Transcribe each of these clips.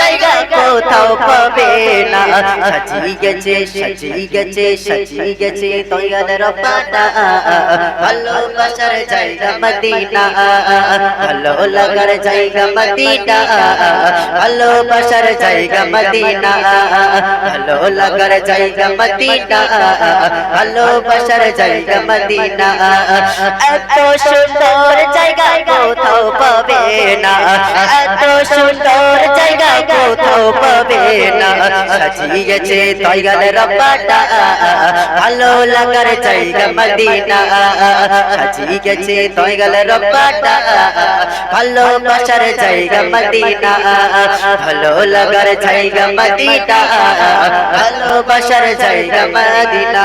জায়গা কোথাও পাবে না। সাজি গেছে সাজি গেছে সাজি গেছে তৈয়ার রপাটা ভালোবাসার জায়গা মদিনা। ভালো লাগার জায়গা মদিনা। ভালোবাসার জায়গা মদিনা। ভালো লাগার জায়গা মদিনা। ভালোবাসার জায়গা মদিনা। এত সুন্দর জায়গা কোথাও পাবে না। এত সুন্দর জায়গা কোথাও পাবে না। সাজিয়েছে তৈগাল রব্বাটা। ভালো লাগার জায়গা মদিনা। সাজিয়েছে তৈগাল রব্বাটা। ভালোবাসার জায়গা মদিনা। ভালো লাগার জায়গা মদিনা। ভালোবাসার জায়গা মদিনা।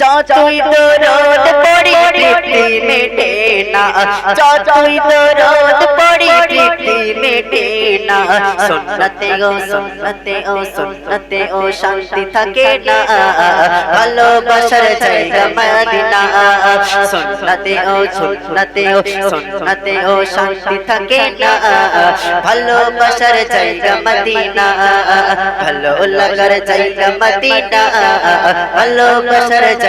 যতই দরদ পড়ি তৃপ্তি মেটে না। যতই দরদ পড়ি তৃপ্তি মেটে না। সুন্নতে ও সুন্নতে ও সুন্নতে ও শান্তি থাকে না। ভালোবাসার জায়গা মদিনা সুন্নতে ও সুন্নতে ও সুন্নতে ও শান্তি থাকে না। ভালোবাসার জায়গা মদিনা ভালো লাগার জায়গা মদিনা ভালোবাসার জায়গা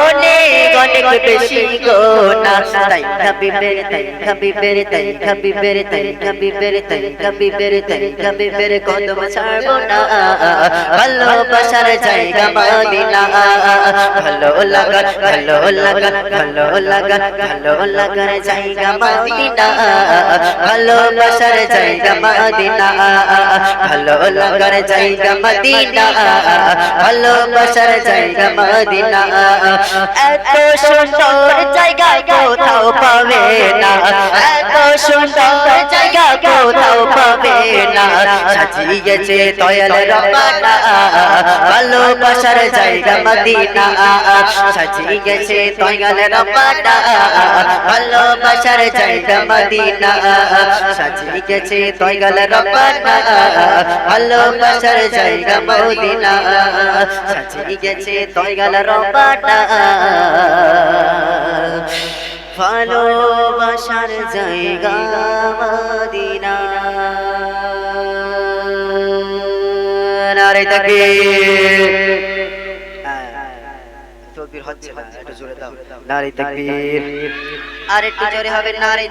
অনেক বেশি গোনা তাই হাবিবের তাই হাবিবের তাই হাবিবের তাই হাবিবের তাই হাবিবের তাই হাবিবের কদম ছাড়বো না ভালোবাসার জায়গা মদিনা ভালো লাগা ভালো লাগা ভালো লাগা ভালো লাগার জায়গা মদিনা ভালোবাসার জায়গা মদিনা ভালো লাগার জায়গা মদিনা ভালোবাসার জায়গা মদিনা এত সুন্দর জায়গা কোথাও পাবে না এত সুন্দর জায়গা না। সাজিয়েছে রবানা। ভালোবাসার জায়গা মদিনা। সাজিয়েছে রবানা। ভালোবাসার জায়গা মদিনা। সাজিয়েছে রবানা। ভালোবাসার জায়গা মদিনা। সাজিয়েছে রবানা। ভালোবাসার জায়গা নারে তাকে। তকবীর হচ্ছে না একটু জোরে দাও। নারে তাকবীর। আর একটু জোরে হবে নারে